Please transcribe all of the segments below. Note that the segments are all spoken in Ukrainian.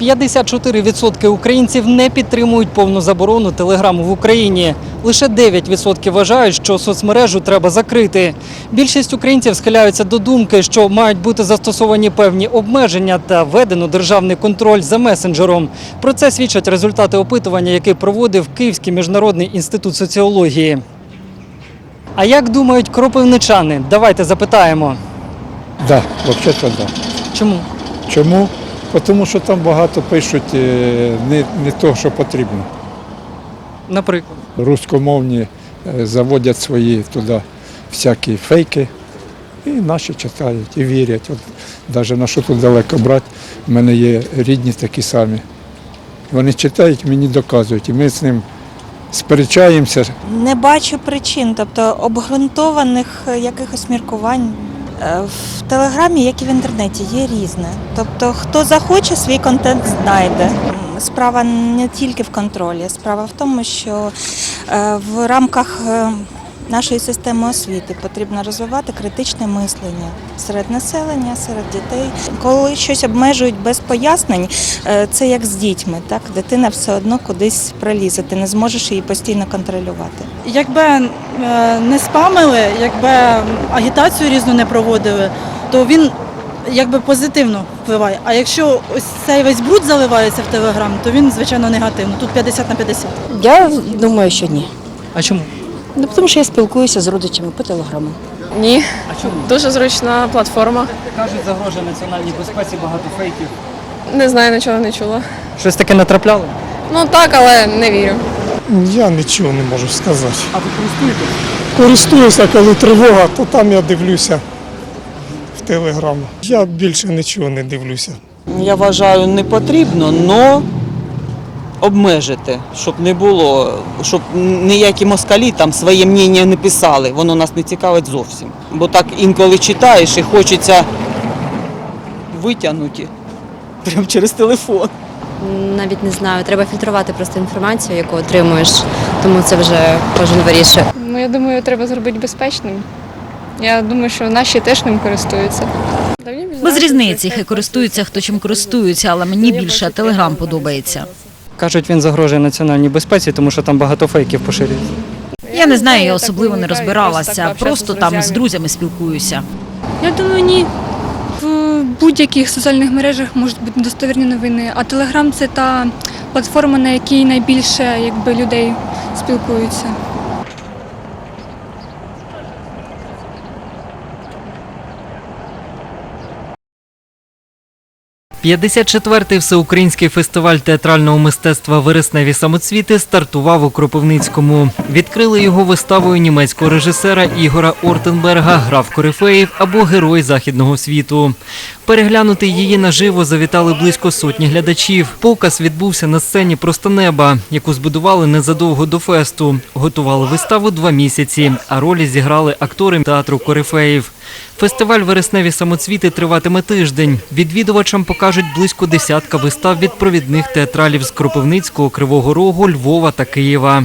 54% українців не підтримують повну заборону телеграму в Україні. Лише 9% вважають, що соцмережу треба закрити. Більшість українців схиляються до думки, що мають бути застосовані певні обмеження та введено державний контроль за месенджером. Про це свідчать результати опитування, яке проводив Київський міжнародний інститут соціології. А як думають кропивничани? Давайте запитаємо. Да, взагалі да. Чому? Чому? Тому що там багато пишуть е, не, не того, що потрібно. Наприклад. Руськомовні е, заводять свої туди всякі фейки, і наші читають і вірять. От навіть на що тут далеко брати, в мене є рідні такі самі. Вони читають, мені доказують, і ми з ним сперечаємося. Не бачу причин, тобто обґрунтованих е, якихось міркувань. Е, В телеграмі, як і в інтернеті, є різне. Тобто, хто захоче, свій контент знайде. Справа не тільки в контролі, справа в тому, що е, в рамках е, нашої системи освіти потрібно розвивати критичне мислення серед населення, серед дітей. Коли щось обмежують без пояснень, це як з дітьми. Так дитина все одно кудись пролізе. Ти не зможеш її постійно контролювати. Якби е, не спамили, якби агітацію різну не проводили, то він якби позитивно впливає. А якщо ось цей весь бруд заливається в телеграм, то він звичайно негативно. Тут 50 на 50. Я думаю, що ні. А чому? Ну, тому що я спілкуюся з родичами по телеграму. Ні, А чому? дуже зручна платформа. Кажуть, загрожує національній безпеці багато фейків. Не знаю, нічого не чула. Щось таке натрапляли? Ну так, але не вірю. Я нічого не можу сказати. А ви користуєтесь? Користуюся, коли тривога, то там я дивлюся в телеграму. Я більше нічого не дивлюся. Я вважаю, не потрібно, але обмежити, щоб не було, щоб ніякі москалі там своє мнення не писали. Воно нас не цікавить зовсім. Бо так інколи читаєш і хочеться витягнути прямо через телефон. Навіть не знаю, треба фільтрувати просто інформацію, яку отримуєш, тому це вже кожен вирішує. Ну, я думаю, треба зробити безпечним. Я думаю, що наші теж ним користуються. Без різниці, хай користуються, хто чим користується, але мені більше телеграм подобається. Кажуть, він загрожує національній безпеці, тому що там багато фейків поширюється. Я не знаю, я особливо не розбиралася, просто там з друзями спілкуюся. Я думаю, ні. В будь-яких соціальних мережах можуть бути достовірні новини, а Телеграм це та платформа, на якій найбільше якби, людей спілкуються. – 54-й всеукраїнський фестиваль театрального мистецтва Вересневі самоцвіти стартував у Кропивницькому. Відкрили його виставою німецького режисера Ігора Ортенберга Граф Корифеїв або Герой західного світу. Переглянути її наживо завітали близько сотні глядачів. Показ відбувся на сцені Просто неба, яку збудували незадовго до фесту. Готували виставу два місяці, а ролі зіграли актори театру Корифеїв. Фестиваль Вересневі самоцвіти триватиме тиждень. Відвідувачам покажуть близько десятка вистав від провідних театралів з Кропивницького, Кривого Рогу, Львова та Києва.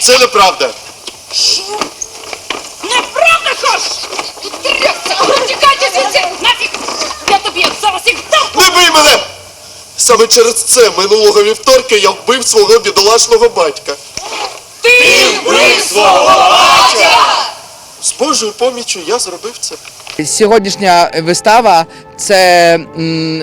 Це неправда. Неправда, що? Тікайте звідси! Нафіг! Я тобі зараз їх дам! Не бий мене! Саме через це минулого вівторка я вбив свого бідолашного батька. Ти вбив свого батька! З Божою поміччю я зробив це. Сьогоднішня вистава це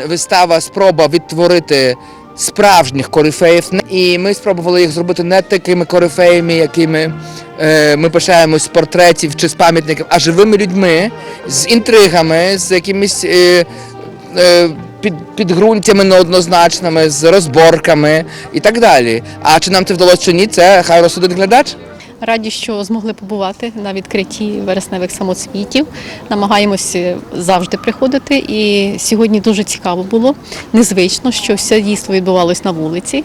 вистава спроба відтворити справжніх корифеїв. І ми спробували їх зробити не такими корифеями, якими е, ми пишаємось з портретів чи з пам'ятників, а живими людьми, з інтригами, з якимись е, е, під, підґрунтями неоднозначними, з розборками і так далі. А чи нам це вдалося чи ні, це хай розсудить глядач. Раді, що змогли побувати на відкритті вересневих самоцвітів. Намагаємося завжди приходити. І сьогодні дуже цікаво було, незвично, що все дійство відбувалось на вулиці.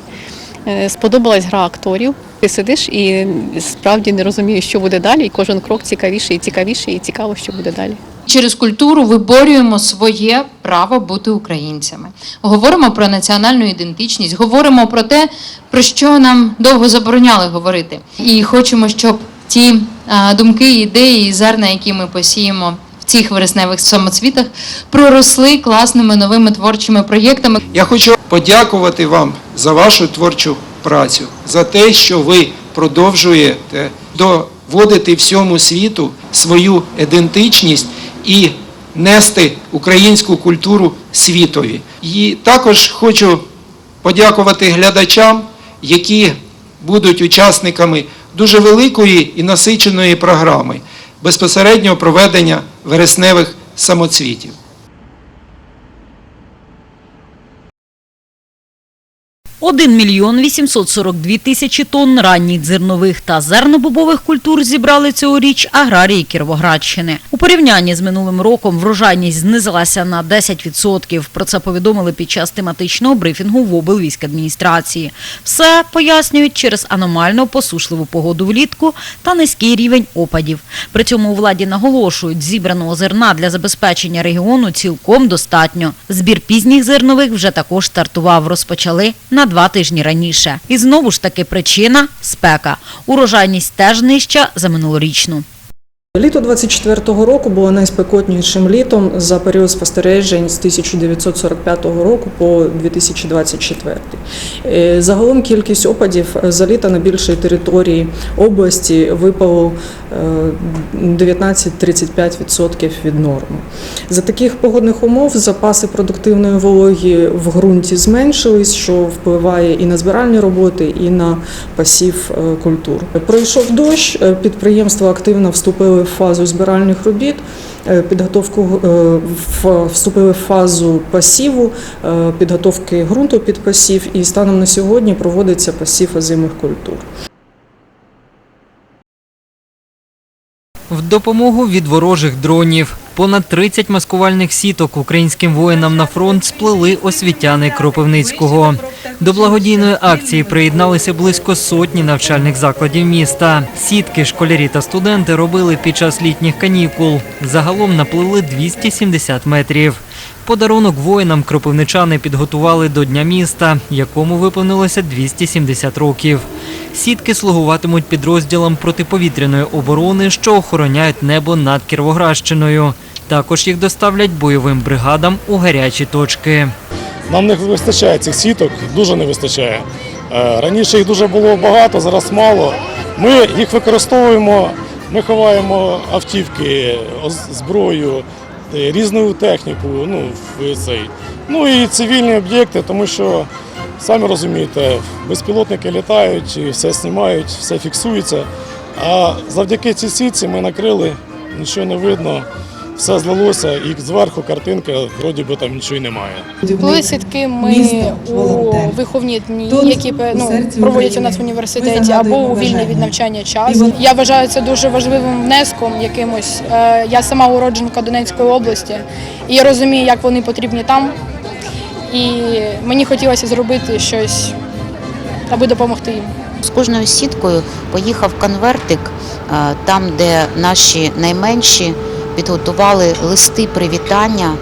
Е, Сподобалась гра акторів. Ти сидиш і справді не розумієш, що буде далі. І кожен крок цікавіший і цікавіший, і цікаво, що буде далі. Через культуру виборюємо своє право бути українцями. Говоримо про національну ідентичність, говоримо про те, про що нам довго забороняли говорити. І хочемо, щоб ті думки, ідеї і зерна, які ми посіємо в цих вересневих самоцвітах, проросли класними новими творчими проєктами. Я хочу подякувати вам за вашу творчу працю, за те, що ви продовжуєте доводити всьому світу свою ідентичність і нести українську культуру світові. І також хочу подякувати глядачам, які будуть учасниками дуже великої і насиченої програми безпосереднього проведення вересневих самоцвітів. Один мільйон 842 тисячі тонн ранніх зернових та зернобобових культур зібрали цьогоріч аграрії Кіровоградщини. У порівнянні з минулим роком врожайність знизилася на 10%. Про це повідомили під час тематичного брифінгу в облвійськадміністрації. Все пояснюють через аномально посушливу погоду влітку та низький рівень опадів. При цьому у владі наголошують, зібраного зерна для забезпечення регіону цілком достатньо. Збір пізніх зернових вже також стартував. Розпочали на два тижні раніше. І знову ж таки причина – спека. Урожайність теж нижча за минулорічну. Літо 24-го року було найспекотнішим літом за період спостережень з 1945 року по 2024. Е, Загалом кількість опадів за літо на більшій території області випало е, 19-35% від норми. За таких погодних умов запаси продуктивної вологі в ґрунті зменшились, що впливає і на збиральні роботи, і на пасів е, культур. Пройшов дощ, е, підприємства активно вступили в фазу збиральних робіт. е, Підготовку е, вступили в фазу пасіву, е, підготовки ґрунту під пасів, і станом на сьогодні проводиться пасів озимих культур. В допомогу від ворожих дронів. Понад 30 маскувальних сіток українським воїнам на фронт сплели освітяни Кропивницького. До благодійної акції приєдналися близько сотні навчальних закладів міста. Сітки школярі та студенти робили під час літніх канікул. Загалом наплили 270 метрів. Подарунок воїнам кропивничани підготували до Дня міста, якому виповнилося 270 років. Сітки слугуватимуть підрозділам протиповітряної оборони, що охороняють небо над Кіровоградщиною. Також їх доставлять бойовим бригадам у гарячі точки. Нам не вистачає цих сіток, дуже не вистачає. Е, Раніше їх дуже було багато, зараз мало. Ми їх використовуємо, ми ховаємо автівки, зброю, різну техніку, ну, цей. ну і цивільні об'єкти, тому що, самі розумієте, безпілотники літають, і все знімають, все фіксується. А завдяки цій сітці ми накрили, нічого не видно, все злилося, і зверху картинка, вроді би там нічого немає. Були сітки ми у виховні дні, які ну, проводяться у нас в університеті, або у вільний від навчання час. Я вважаю це дуже важливим внеском якимось. Е, Я сама уродженка Донецької області і я розумію, як вони потрібні там. І мені хотілося зробити щось, аби допомогти їм. З кожною сіткою поїхав конвертик, там, де наші найменші підготували листи привітання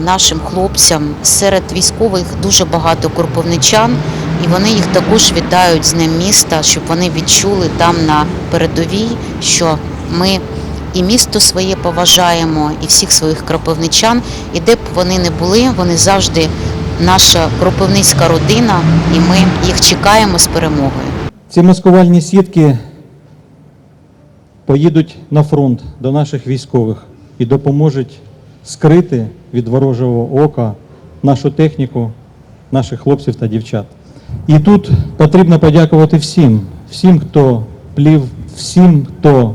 нашим хлопцям. Серед військових дуже багато курповничан, і вони їх також вітають з Днем міста, щоб вони відчули там на передовій, що ми і місто своє поважаємо, і всіх своїх кропивничан. І де б вони не були, вони завжди наша кропивницька родина, і ми їх чекаємо з перемогою. Ці маскувальні сітки поїдуть на фронт до наших військових і допоможуть скрити від ворожого ока нашу техніку, наших хлопців та дівчат. І тут потрібно подякувати всім, всім, хто плів, всім, хто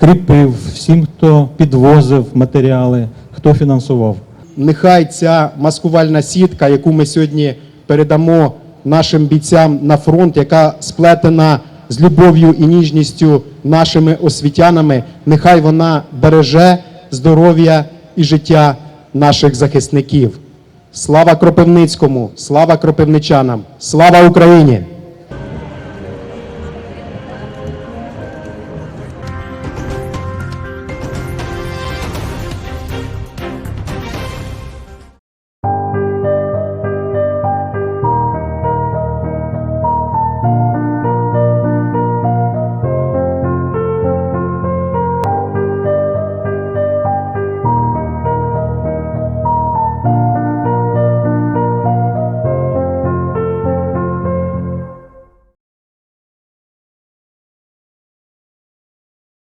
кріпив, всім, хто підвозив матеріали, хто фінансував. Нехай ця маскувальна сітка, яку ми сьогодні передамо нашим бійцям на фронт, яка сплетена з любов'ю і ніжністю нашими освітянами, нехай вона береже здоров'я і життя наших захисників. Слава Кропивницькому, слава кропивничанам, слава Україні!